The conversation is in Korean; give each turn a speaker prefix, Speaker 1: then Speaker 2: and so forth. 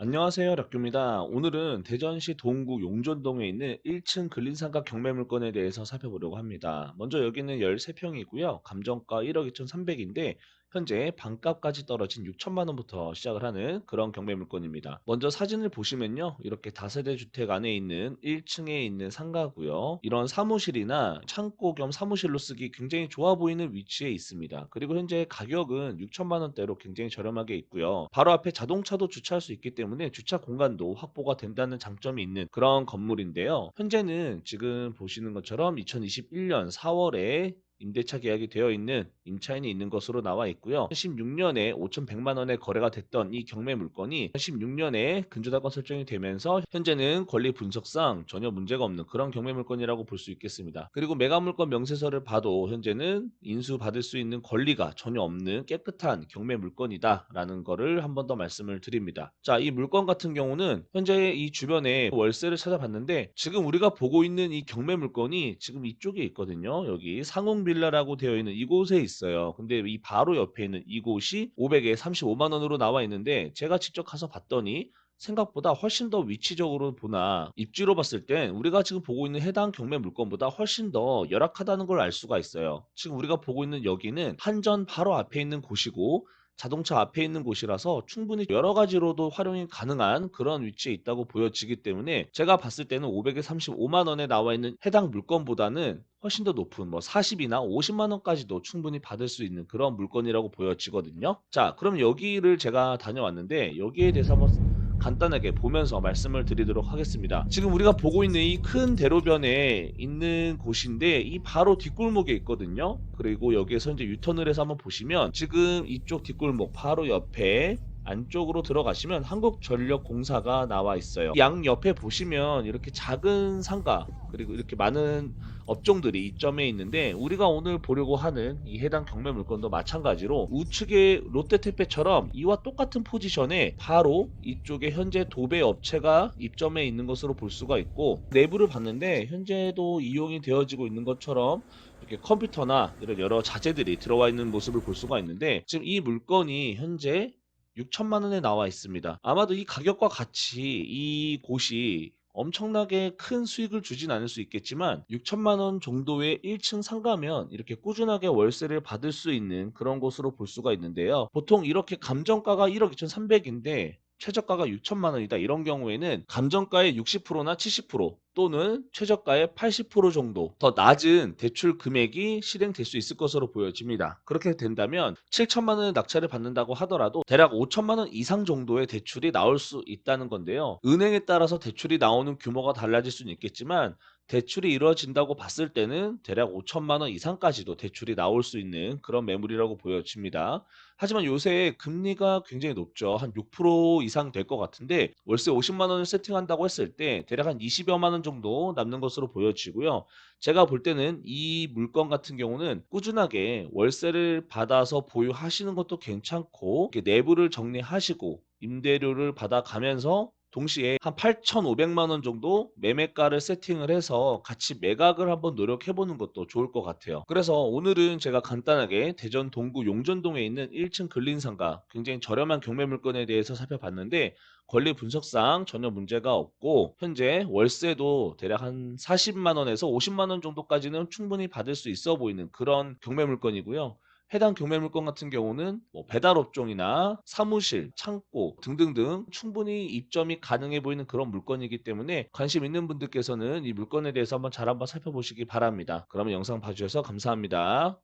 Speaker 1: 안녕하세요. 락규입니다. 오늘은 대전시 동구 용전동에 있는 1층 근린상가 경매 물건에 대해서 살펴보려고 합니다. 먼저 여기는 13평이고요. 감정가 1억 2,300인데 현재 반값까지 떨어진 6천만 원부터 시작을 하는 그런 경매 물건입니다. 먼저 사진을 보시면요. 이렇게 다세대 주택 안에 있는 1층에 있는 상가고요. 이런 사무실이나 창고 겸 사무실로 쓰기 굉장히 좋아 보이는 위치에 있습니다. 그리고 현재 가격은 6천만 원대로 굉장히 저렴하게 있고요. 바로 앞에 자동차도 주차할 수 있기 때문에 주차 공간도 확보가 된다는 장점이 있는 그런 건물인데요. 현재는 지금 보시는 것처럼 2021년 4월에 임대차 계약이 되어 있는 임차인이 있는 것으로 나와 있고요. 16년에 5,100만 원에 거래가 됐던 이 경매 물건이 16년에 근저당권 설정이 되면서 현재는 권리 분석상 전혀 문제가 없는 그런 경매 물건이라고 볼 수 있겠습니다. 그리고 매각 물건 명세서를 봐도 현재는 인수 받을 수 있는 권리가 전혀 없는 깨끗한 경매 물건이다라는 거를 한 번 더 말씀을 드립니다. 자, 이 물건 같은 경우는 현재 이 주변에 월세를 찾아봤는데 지금 우리가 보고 있는 이 경매 물건이 지금 이쪽에 있거든요. 여기 상웅 빌라라고 되어 있는 이곳에 있어요. 근데 이 바로 옆에 있는 이곳이 500에 35만 원으로 나와 있는데 제가 직접 가서 봤더니 생각보다 훨씬 더 위치적으로 보나 입지로 봤을 땐 우리가 지금 보고 있는 해당 경매 물건보다 훨씬 더 열악하다는 걸 알 수가 있어요. 지금 우리가 보고 있는 여기는 한전 바로 앞에 있는 곳이고 자동차 앞에 있는 곳이라서 충분히 여러 가지로도 활용이 가능한 그런 위치에 있다고 보여지기 때문에 제가 봤을 때는 500에 35만 원에 나와 있는 해당 물건보다는 훨씬 더 높은 뭐 40이나 50만 원까지도 충분히 받을 수 있는 그런 물건이라고 보여지거든요. 자, 그럼 여기를 제가 다녀왔는데 여기에 대해서 한번 간단하게 보면서 말씀을 드리도록 하겠습니다. 지금 우리가 보고 있는 이 큰 대로변에 있는 곳인데 이 바로 뒷골목에 있거든요. 그리고 여기에서 이제 유턴을 해서 한번 보시면 지금 이쪽 뒷골목 바로 옆에 안쪽으로 들어가시면 한국전력공사가 나와 있어요. 양 옆에 보시면 이렇게 작은 상가 그리고 이렇게 많은 업종들이 이점에 있는데 우리가 오늘 보려고 하는 이 해당 경매 물건도 마찬가지로 우측의 롯데택배처럼 이와 똑같은 포지션에 바로 이쪽에 현재 도배 업체가 입점해 있는 것으로 볼 수가 있고 내부를 봤는데 현재도 이용이 되어지고 있는 것처럼 이렇게 컴퓨터나 이런 여러 자재들이 들어와 있는 모습을 볼 수가 있는데 지금 이 물건이 현재 6천만 원에 나와 있습니다. 아마도 이 가격과 같이 이 곳이 엄청나게 큰 수익을 주진 않을 수 있겠지만 6천만 원 정도의 1층 상가면 이렇게 꾸준하게 월세를 받을 수 있는 그런 곳으로 볼 수가 있는데요. 보통 이렇게 감정가가 1억 2,300인데 최저가가 6천만 원이다. 이런 경우에는 감정가의 60%나 70% 또는 최저가의 80% 정도 더 낮은 대출 금액이 실행될 수 있을 것으로 보여집니다. 그렇게 된다면 7천만 원의 낙찰을 받는다고 하더라도 대략 5천만 원 이상 정도의 대출이 나올 수 있다는 건데요. 은행에 따라서 대출이 나오는 규모가 달라질 수는 있겠지만 대출이 이루어진다고 봤을 때는 대략 5천만 원 이상까지도 대출이 나올 수 있는 그런 매물이라고 보여집니다. 하지만 요새 금리가 굉장히 높죠. 한 6% 이상 될 것 같은데 월세 50만 원을 세팅한다고 했을 때 대략 한 20여만 원 정도 남는 것으로 보여지고요. 제가 볼 때는 이 물건 같은 경우는 꾸준하게 월세를 받아서 보유하시는 것도 괜찮고 내부를 정리하시고 임대료를 받아가면서 동시에 한 8,500만 원 정도 매매가를 세팅을 해서 같이 매각을 한번 노력해 보는 것도 좋을 것 같아요. 그래서 오늘은 제가 간단하게 대전 동구 용전동에 있는 1층 근린상가 굉장히 저렴한 경매 물건에 대해서 살펴봤는데 권리 분석상 전혀 문제가 없고 현재 월세도 대략 한 40만 원에서 50만 원 정도까지는 충분히 받을 수 있어 보이는 그런 경매 물건이고요. 해당 경매 물건 같은 경우는 뭐 배달 업종이나 사무실, 창고 등등등 충분히 입점이 가능해 보이는 그런 물건이기 때문에 관심 있는 분들께서는 이 물건에 대해서 한번 잘 한번 살펴보시기 바랍니다. 그러면 영상 봐주셔서 감사합니다.